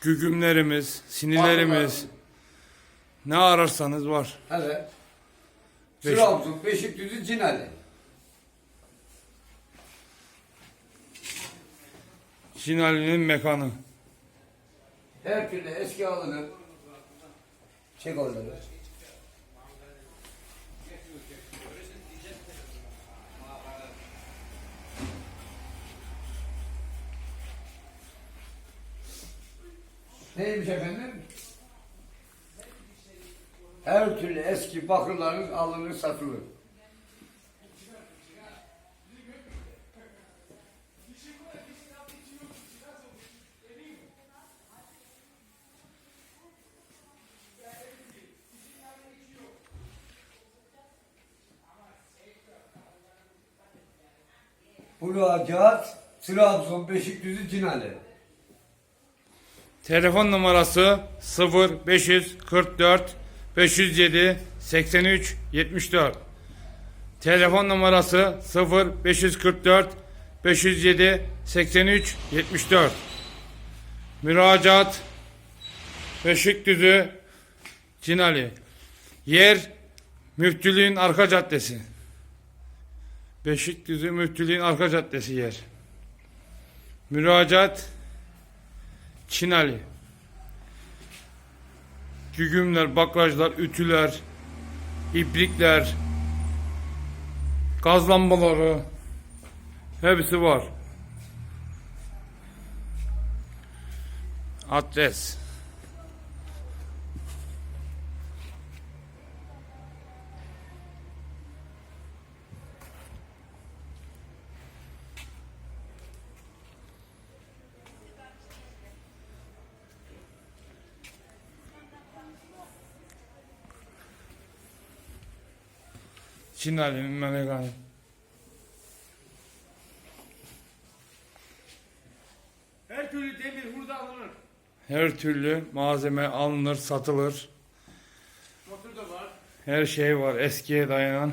gügümlerimiz, sinirlerimiz ne ararsanız var. Evet. Beş- Trabzon, Beşikdüzü, Cinali. Şinali'nin mekanı. Her türlü eski alınır. Çek oraları. Neymiş efendim? Her türlü eski bakırlarınız alınır satılır. Müracaat Trabzon, Beşikdüzü, Cinali. Telefon numarası 0 544 507 83 74. Telefon numarası 0 544 507 83 74. Müracaat Beşikdüzü Cinali. Yer Müftülüğün arka caddesi. Beşikdüzü Müftülüğün arka caddesi yer. Müracaat Çinali. Gügümler, baklajlar, ütüler, ibrikler, gaz lambaları hepsi var. Adres. Çinali'nin mekanı. Her türlü demir burada alınır. Her türlü malzeme alınır, satılır. Motor da var. Her şey var eskiye dayanan.